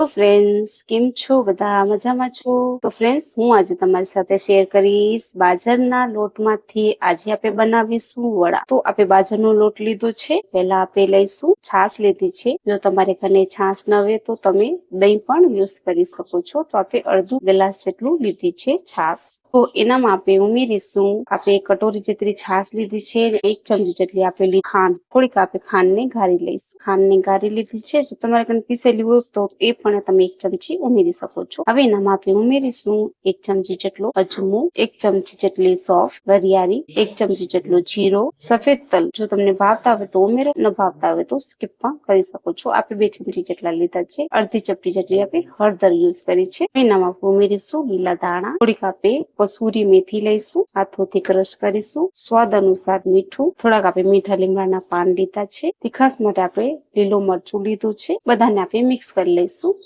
તો ફ્રેન્ડ્સ કેમ છો? બધા મજામાં છો? તો ફ્રેન્ડ્સ હું આજે તમારી સાથે શેર કરીશ બાજરના લોટમાંથી આજે આપણે બનાવીશું વડા. તો આપણે બાજરનો લોટ લીધો છે. પહેલા આપણે લઈશું છાશ લીધી છે. જો તમારે ઘરે છાશ ન હોય તો તમે દહીં પણ યુઝ કરી શકો છો. તો આપણે અડધું ગ્લાસ જેટલું લીધી છે છાશ. તો એનામાં આપણે ઉમેરીશું. આપણે કટોરી જેટલી છાશ લીધી છે એક ચમચી જેટલી આપેલી ખાંડ. થોડીક આપણે ખાંડને ગાળી લઈશું. ખાંડને ગાળી લીધી છે. જો તમારે ઘરે પીસેલી હોય તો એ પણ તમે એક ચમચી ઉમેરી શકો છો. હવે એનામાં આપણે ઉમેરીશું એક ચમચી જેટલો અજમો, એક ચમચી જેટલી સોફ વરિયાળી, એક ચમચી જેટલો જીરો, સફેદ તલ. જો તમને ભાવતા હોય તો ઉમેરો, ન ભાવતા હોય તો સ્કીપ પણ કરી શકો છો. આપણે બે ચમચી જેટલા લીધા છે. અડધી ચપટી જેટલી આપણે હળદર યુઝ કરી છે. એનામાં આપણે ઉમેરીશું લીલા દાણા થોડીક આપણે કસૂરી મેથી લઈશું. હાથોથી ક્રશ કરીશું. સ્વાદ અનુસાર મીઠું. થોડાક આપણે મીઠા લીમડાના પાન લીધા છે. તીખાસ માટે આપણે લીલું મરચું લીધું છે. બધાને આપણે મિક્સ કરી લઈશું.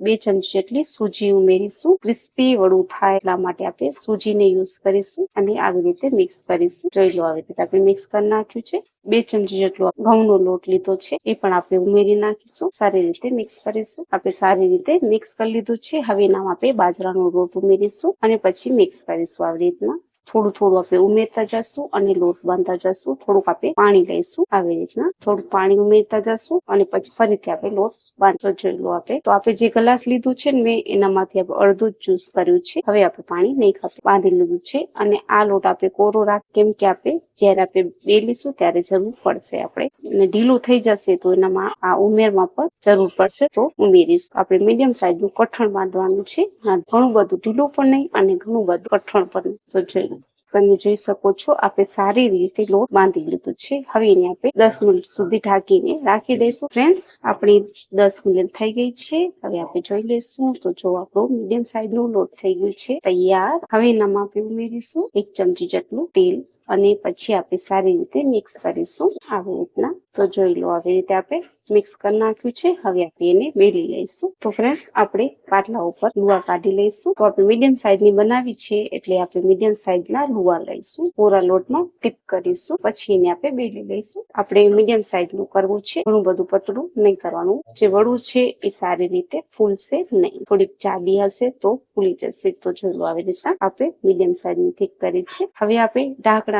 બે ચમચી જેટલી સૂજી ઉમેરીશું. ક્રિસ્પી વડું થાય એટલા માટે આપણે સૂજીને યુઝ કરીશું અને આવી રીતે મિક્સ કરીશું. જોઈ લો આવી રીતે આપણે મિક્સ કરી નાખ્યું છે. બે ચમચી જેટલો ઘઉંનો લોટ લીધો છે એ પણ આપણે ઉમેરી નાખીશું. સારી રીતે મિક્સ કરીશું. આપણે સારી રીતે મિક્સ કરી લીધું છે. હવે નામ આપણે બાજરાનો લોટ ઉમેરીશું અને પછી મિક્સ કરીશું આવી રીતના. થોડું થોડું આપણે ઉમેરતા જશું અને લોટ બાંધતા જશું. થોડુંક આપણે પાણી લઈશું આવી રીતના. થોડું પાણી ઉમેરતા જશું અને પછી ફરીથી આપણે લોટ બાંધતો જોઈ લો આપણે તો આપણે જે ગ્લાસ લીધું છે ને મેં એનામાંથી આપણે અડધું જ જ્યુસ કર્યું છે. હવે આપણે પાણી નહીં ખાતું. બાંધી લીધું છે અને આ લોટ આપણે કોરો રાખ. કેમ કે આપણે જ્યારે આપણે બેલીશું ત્યારે જરૂર પડશે આપણે અને ઢીલું થઈ જશે તો એનામાં આ ઉમેરમાં પણ જરૂર પડશે તો ઉમેરીશું. આપણે મીડિયમ સાઈઝનું કઠણ બાંધવાનું છે. ઘણું બધું ઢીલું પણ નહીં અને ઘણું બધું કઠણ પણ નહીં તો જોઈ તમે જોઈ શકો છો, આપણે સારી રીતે લોટ બાંધી લીધું છે. હવે એને આપણે દસ મિનિટ સુધી ઢાંકીને રાખી દઈશું. ફ્રેન્ડ્સ, આપણી દસ મિનિટ થઈ ગઈ છે. હવે આપણે જોઈ લઈશું તો જો આપણો મીડિયમ સાઈઝ નો લોટ થઈ ગયું છે, તૈયાર. હવે એનામાં આપણે ઉમેરીશું એક ચમચી જેટલું તેલ. અને પછી આપણે સારી રીતે મિક્સ કરીશું આવી રીતના. તો જોઈ લો આવી રીતે આપણે મિક્સ કરી નાખ્યું છે. હવે આપણે એને બેલી લઈશું. તો ફ્રેન્ડ્સ આપણે પાટલા ઉપર લુવા કાઢી લઈશું. તો આપણે મીડિયમ સાઈઝની બનાવી છે એટલે આપણે મીડિયમ સાઈઝ ના લુવા લઈશું. પૂરા લોટમાં ટીપ કરીશું. પછી એને આપણે બેલી લઈશું. આપણે મીડિયમ સાઈઝનું કરવું છે. ઘણું બધું પતળું નહીં કરવાનું. જે વડું છે એ સારી રીતે ફૂલશે નહીં. થોડીક જાડી હશે તો ફૂલી જશે. તો જોઈ લો આવી રીતના આપણે મીડિયમ સાઈઝની ઠીક કરી છે. હવે આપણે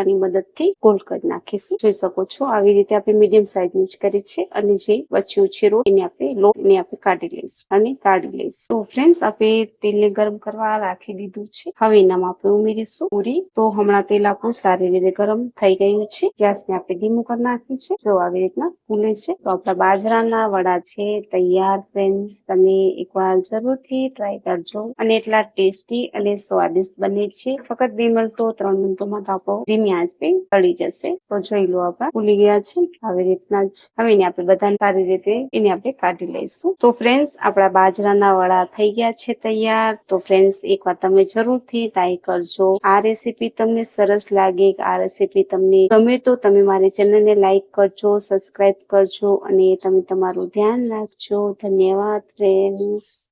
ઢાંકણાની મદદથી ગોલ કરી નાખીશું. જોઈ શકો છો, આવી રીતે આપણે મીડિયમ સાઈઝની જ કરી છે. અને જે બચ્યું છે એને આપણે લોટ ને આપણે કાઢી લઈશું અને કાઢી લઈશું. તો ફ્રેન્ડ્સ આપણે તેલને ગરમ કરવા રાખી દીધું છે. હવે એનામાં આપણે ઉમેરીશું પૂરી. તો હમણાં તેલ આપણું સારી રીતે ગરમ થઈ ગયું છે. ગેસને આપણે ધીમું કરી નાખ્યું છે. જો આવી રીતના ફૂલે છે. તો આપણા બાજરાના વડા છે, તૈયાર ફ્રેન્ડ્સ તમે એકવાર જરૂરથી ટ્રાય કરજો. અને એટલા ટેસ્ટી અને સ્વાદિષ્ટ બને છે. ફક્ત બે મિનિટો, ત્રણ મિનિટોમાં તો આપણો ધીમી આંચ પે જશે. તો જોઈ લો આપણા. ફૂલી ગયા છે. આવી રીતના જ. હવે એને આપણે બધા સારી રીતે એને આપણે કાઢી લઈશું. તો ફ્રેન્ડ્સ આપણા બાજરાના વડા થઈ ગયા છે તૈયાર. તો ફ્રેન્ડ્સ એકવાર તમે જરૂરથી ટ્રાય કરજો. આ રેસીપી તમને સરસ લાગે, આ રેસીપી તમને ગમે તો તમે મારી ચેનલને લાઈક કરજો સબસ્ક્રાઇબ કરજો અને તમે તમારું ધ્યાન રાખજો. ધન્યવાદ ફ્રેન્ડ્સ